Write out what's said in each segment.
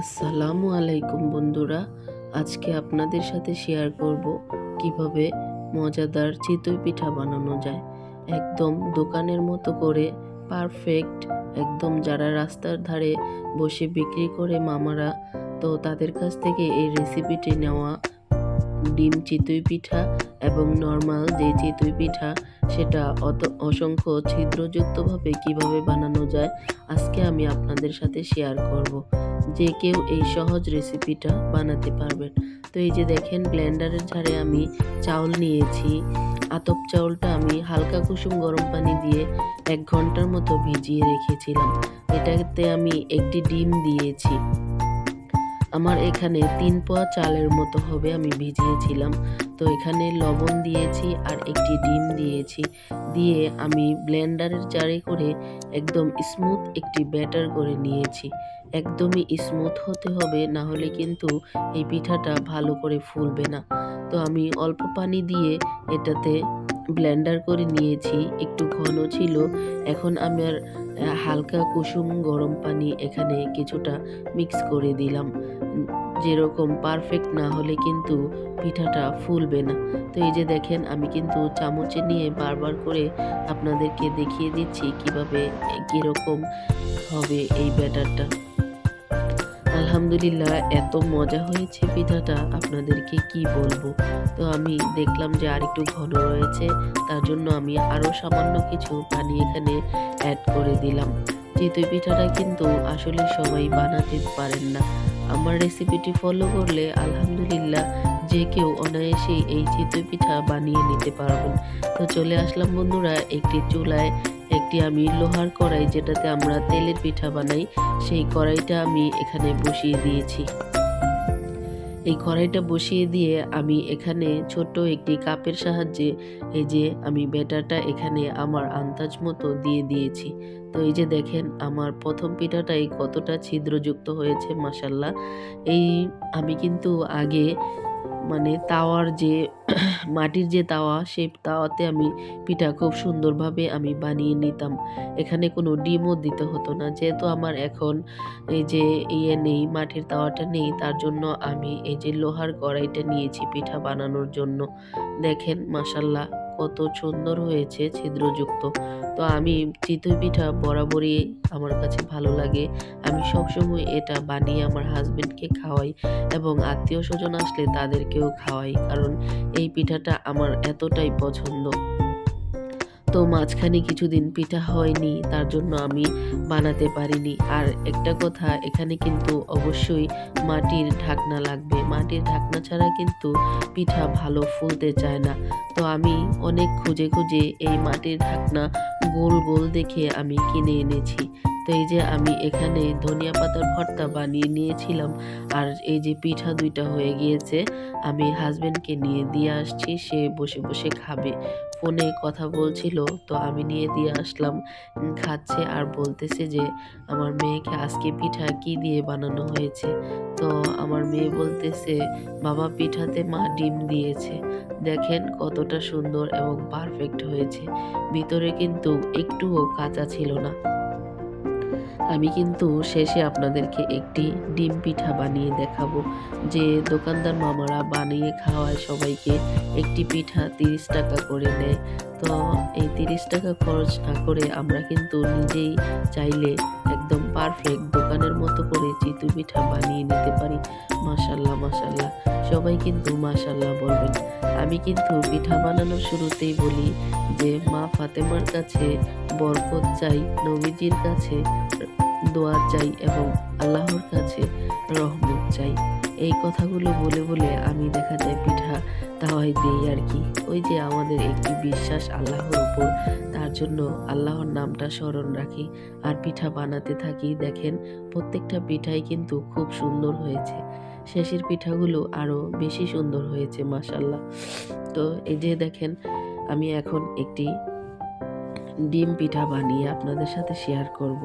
আসসালামু আলাইকুম বন্ধুরা, আজকে আপনাদের সাথে শেয়ার করব কীভাবে মজাদার চিতই পিঠা বানানো যায়। একদম দোকানের মতো করে পারফেক্ট একদম যারা রাস্তার ধারে বসে বিক্রি করে মামারা, তো তাদের কাছ থেকে এই রেসিপিটি নেওয়া ডিম চিতই পিঠা এবং নর্মাল যে চিতই পিঠা, সেটা অত অসংখ্য ছিদ্রযুক্তভাবে কীভাবে বানানো যায়, আজকে আমি আপনাদের সাথে শেয়ার করব। যে কেউ এই সহজ রেসিপিটা বানাতে পারবেন। তো এই যে দেখেন ব্লেন্ডারের ঝাড়ে আমি চাউল নিয়েছি। আতপ চাউলটা আমি হালকা কুসুম গরম পানি দিয়ে এক ঘণ্টার মতো ভিজিয়ে রেখেছিলাম। এটাতে আমি একটি ডিম দিয়েছি। আমার এখানে তিন পোয়া চালের মতো হবে, আমি ভিজিয়েছিলাম। তো এখানে লবণ দিয়েছি আর একটি ডিম দিয়েছি। দিয়ে আমি ব্লেন্ডারের জারে করে একদম স্মুথ একটি ব্যাটার করে নিয়েছি। একদমই স্মুথ হতে হবে, না হলে কিন্তু এই পিঠাটা ভালো করে ফুলবে না। তো আমি অল্প পানি দিয়ে এটাতে ব্লেন্ডার করে নিয়েছি, একটু ঘন ছিল। এখন আমি আর হালকা কুসুম গরম পানি এখানে কিছুটা মিক্স করে দিলাম। যেরকম পারফেক্ট না হলে কিন্তু পিঠাটা ফুলবে না। তো এই যে দেখেন, আমি কিন্তু চামচে নিয়ে বারবার করে আপনাদেরকে দেখিয়ে দিচ্ছি কীভাবে, কীরকম হবে এই ব্যাটারটা। আলহামদুলিল্লাহ, এত মজা হয়েছে পিঠাটা, আপনাদেরকে কি বলব? তো আমি দেখলাম যে আর একটু ঘন রয়েছে, তার জন্য আমি আরও সামান্য কিছু পানি এখানে অ্যাড করে দিলাম। চিতই পিঠাটা কিন্তু আসলে সবাই বানাতে পারেন না। আমার রেসিপিটি ফলো করলে আলহামদুলিল্লাহ যে কেউ অনায়াসেই এই চিতই পিঠা বানিয়ে নিতে পারবেন। তো চলে আসলাম বন্ধুরা, একটি চুলায় একটি আমি লোহার কড়াই যেটাতে আমরা তেলের পিঠা বানাই, সেই কড়াইটা আমি এখানে বসিয়ে দিয়েছি। এই কড়াইটা বসিয়ে দিয়ে আমি এখানে ছোট একটি কাপের সাহায্যে এই যে আমি ব্যাটারটা এখানে আমার আন্দাজ মতো দিয়ে দিয়েছি। তো এই যে দেখেন, আমার প্রথম পিঠাটাই কতটা ছিদ্রযুক্ত হয়েছে মাসাল্লাহ এই আমি কিন্তু আগে মানে তাওয়ার যে, মাটির যে তাওয়া, সেই তাওয়াতে আমি পিঠা খুব সুন্দরভাবে আমি বানিয়ে নিতাম। এখানে কোনো ডিমও দিতে হতো না। যেহেতু আমার এখন এই যে ইয়ে নেই, মাটির তাওয়াটা নেই, তার জন্য আমি এই যে লোহার কড়াইটা নিয়েছি পিঠা বানানোর জন্য। দেখেন মাসাল্লাহ কত সুন্দর হয়েছে ছিদ্রযুক্ত। তো আমি চিতই পিঠা বরাবরই আমার কাছে ভালো লাগে। আমি সবসময় এটা বানিয়ে আমার হাজবেন্ডকে খাওয়াই এবং আত্মীয় স্বজন আসলে তাদেরকেও খাওয়াই। কারণ এই পিঠাটা আমার এতটাই পছন্দ। তো মাঝখানে কিছুদিন পিঠা হয়নি, তার জন্য আমি বানাতে পারিনি। আর একটা কথা, এখানে কিন্তু অবশ্যই মাটির ঢাকনা লাগবে। মাটির ঢাকনা ছাড়া কিন্তু পিঠা ভালো ফুলতে চায় না। তো আমি অনেক খুঁজে খুঁজে এই মাটির ঢাকনা গোল গোল দেখে আমি কিনে এনেছি। তো এই যে আমি এখানে ধনিয়া পাতার ভর্তা বানিয়ে নিয়েছিলাম আর এই যে পিঠা দুইটা হয়ে গিয়েছে, আমি হাজবেন্ডকে নিয়ে দিয়ে আসছি, সে বসে বসে খাবে। ফোনে কথা বলছিল, তো আমি নিয়ে দিয়ে আসলাম, খাচ্ছে আর বলতেছে যে আমার মেয়েকে আজকে পিঠা কি দিয়ে বানানো হয়েছে। তো আমার মেয়ে বলতেছে, বাবা, পিঠাতে মা ডিম দিয়েছে। দেখেন কতটা সুন্দর এবং পারফেক্ট হয়েছে। ভিতরে কিন্তু একটুও কাঁচা ছিল না। আমি কিন্তু শেষে আপনাদেরকে একটি ডিম পিঠা বানিয়ে দেখাবো, যে দোকানদার মামারা বানিয়ে খাওয়ায় সবাইকে একটি পিঠা তিরিশ টাকা করে নেয় তো এই তিরিশ টাকা খরচ না করে আমরা কিন্তু নিজেই চাইলে একদম পারফেক্ট দোকানের মতো করে চিতু পিঠা বানিয়ে নিতে পারি। মাসাল্লাহ মাসাল্লাহ সবাই কিন্তু মাসাল্লাহ বলবেন। আমি কিন্তু পিঠা বানানোর শুরুতেই বলি যে, মা ফাতেমার কাছে বরকত চাই, নবীজির কাছে দোয়া চাই এবং আল্লাহর কাছে রহমত চাই। এই কথাগুলো বলে বলে আমি দেখা যায় পিঠা তাওয়াই দিই আর কি। ওই যে আমাদের একটি বিশ্বাস আল্লাহর উপর। জন্য আল্লাহর নামটা স্মরণ রাখি আর পিঠা বানাতে থাকি। দেখেন, প্রত্যেকটা পিঠাই কিন্তু খুব সুন্দর হয়েছে। শেষের পিঠাগুলো আরও বেশি সুন্দর হয়েছে মাসাল্লাহ তো এই যে দেখেন, আমি এখন একটি ডিম পিঠা বানিয়ে আপনাদের সাথে শেয়ার করব।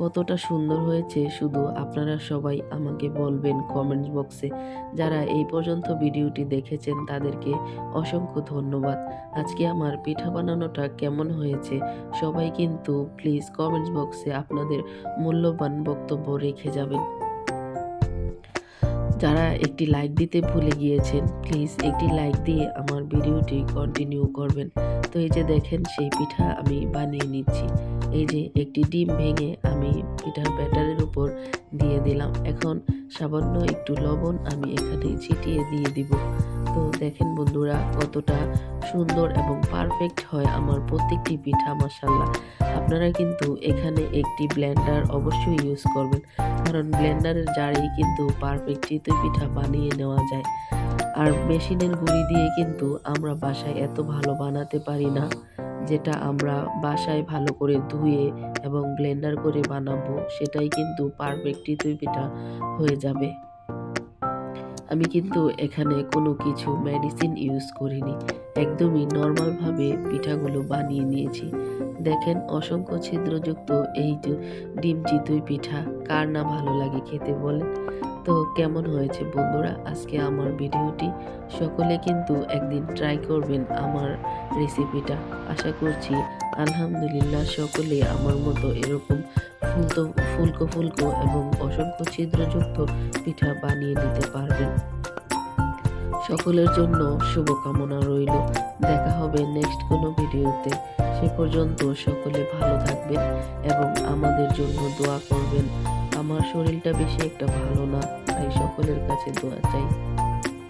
কতটা সুন্দর হয়েছে, শুধু আপনারা সবাই আমাকে বলবেন কমেন্ট বক্সে যারা এই পর্যন্ত ভিডিওটি দেখেছেন, তাদেরকে অসংখ্য ধন্যবাদ। আজকে আমার পিঠা বানানোটা কেমন হয়েছে, সবাই কিন্তু প্লিজ কমেন্টস বক্সে আপনাদের মূল্যবান বক্তব্য রেখে যাবেন। যারা একটি লাইক দিতে ভুলে গিয়েছেন প্লিজ একটি লাইক দিয়ে আমার ভিডিওটি কন্টিনিউ করবেন। তো এই যে দেখেন, সেই পিঠা আমি বানিয়ে নিচ্ছি। এই যে একটি ডিম ভেঙে আমি পিঠার ব্যাটারের উপর দিয়ে দিলাম। এখন সামান্য একটু লবণ আমি এখানে ছিটিয়ে দিয়ে দিব। তো দেখেন বন্ধুরা, কতটা সুন্দর এবং পারফেক্ট হয় আমার প্রত্যেকটি পিঠা মশাল্লা আপনারা কিন্তু এখানে একটি ব্লেন্ডার অবশ্যই ইউজ করবেন। কারণ ব্লেন্ডারের জারেই কিন্তু পারফেক্ট চিতই পিঠা বানিয়ে নেওয়া যায়। আর মেশিনের গুঁড়ি দিয়ে কিন্তু আমরা বাসায় এত ভালো বানাতে পারি না। যেটা আমরা বাসায় ভালো করে ধুয়ে এবং ব্লেন্ডার করে বানাবো, সেটাই কিন্তু পারফেক্ট চিতই পিঠা হয়ে যাবে। আমি কিন্তু এখানে কোনো কিছু মেডিসিন ইউজ করিনি। একদমই নর্মালভাবে পিঠাগুলো বানিয়ে নিয়েছি। দেখেন অসংখ্য ছিদ্রযুক্ত এই ডিম চিতই পিঠা, কার না ভালো লাগে খেতে বলেন? তো কেমন হয়েছে বন্ধুরা আজকে আমার ভিডিওটি? সকলে কিন্তু একদিন ট্রাই করবেন আমার রেসিপিটা আশা করছি আলহামদুলিল্লাহ সকলে আমার মতো এরকম ফুলতো ফুলকো ফুলকো এবং অসংখ্য ছিদ্রযুক্ত পিঠা বানিয়ে নিতে পারবেন। সকলের জন্য শুভকামনা রইল। দেখা হবে নেক্সট কোনো ভিডিওতে। সে পর্যন্ত সকলে ভালো থাকবেন এবং আমাদের জন্য দোয়া করবেন। আমার শরীরটা বেশি একটা ভালো না, তাই সকলের কাছে দোয়া চাই।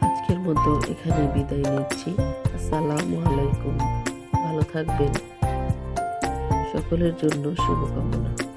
আজকের মতো এখানে বিদায় নিচ্ছি। আসসালামু আলাইকুম। ভালো থাকবেন। সকলের জন্য শুভকামনা।